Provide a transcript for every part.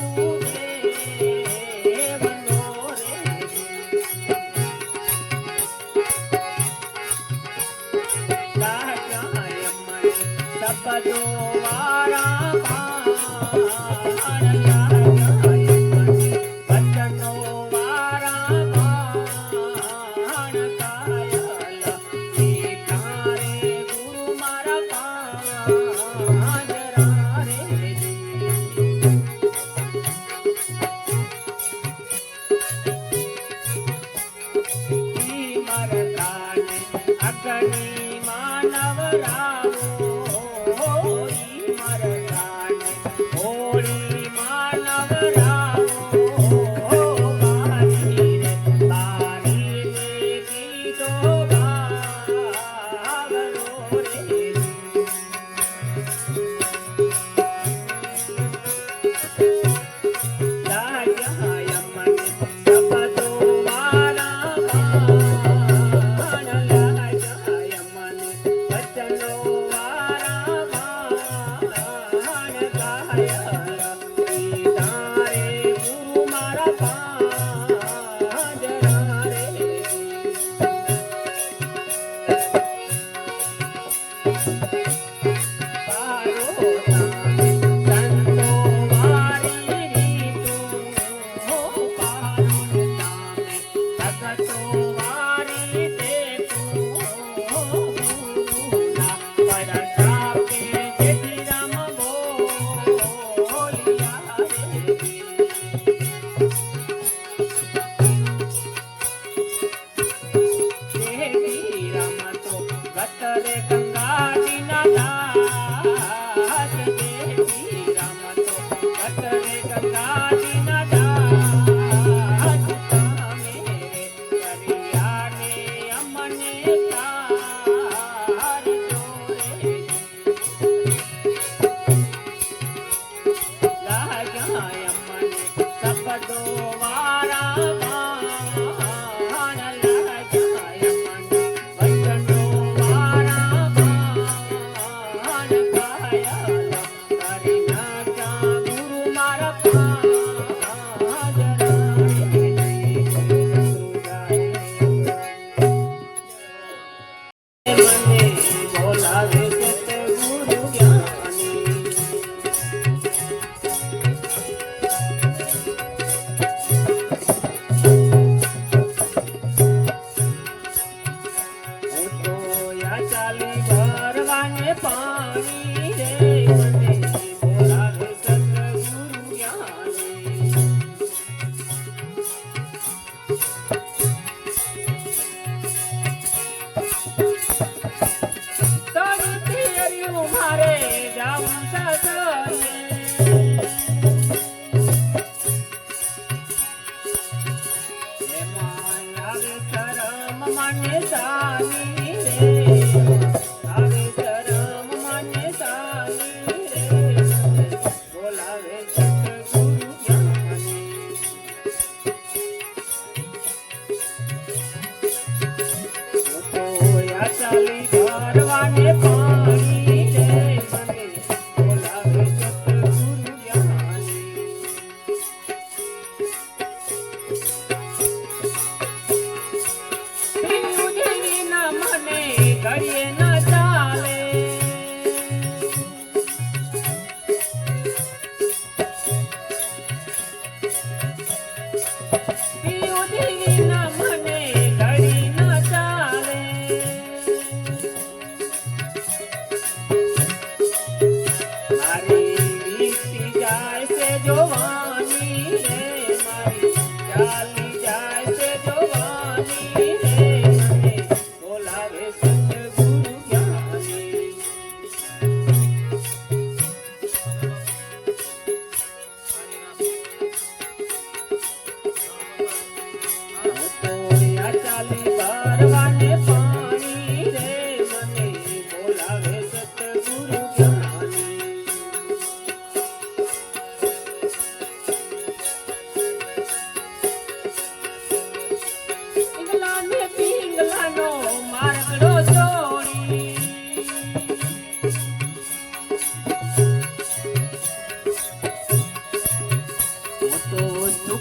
you. Thank you. Ganga 妈妈，你在哪里？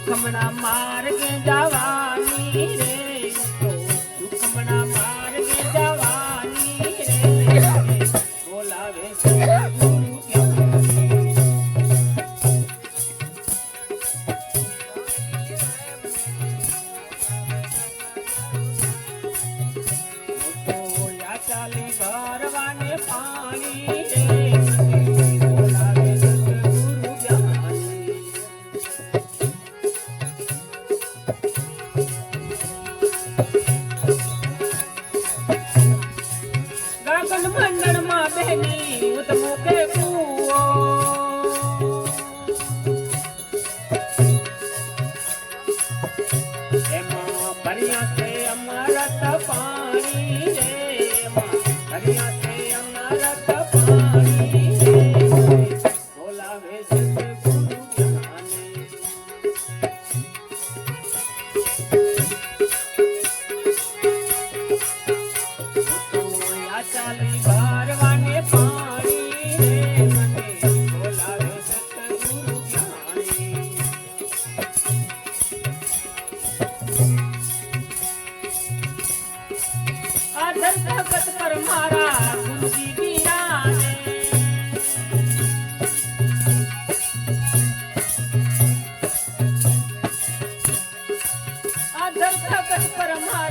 સુખમણા માર્ગે જવાની રે. તો સુખમણા માર્ગે જવાની રે. બોલાવે ચાલી ભરવાને પાણી ની ઉત મુકે पर मारा तुलसी अधर पर मारा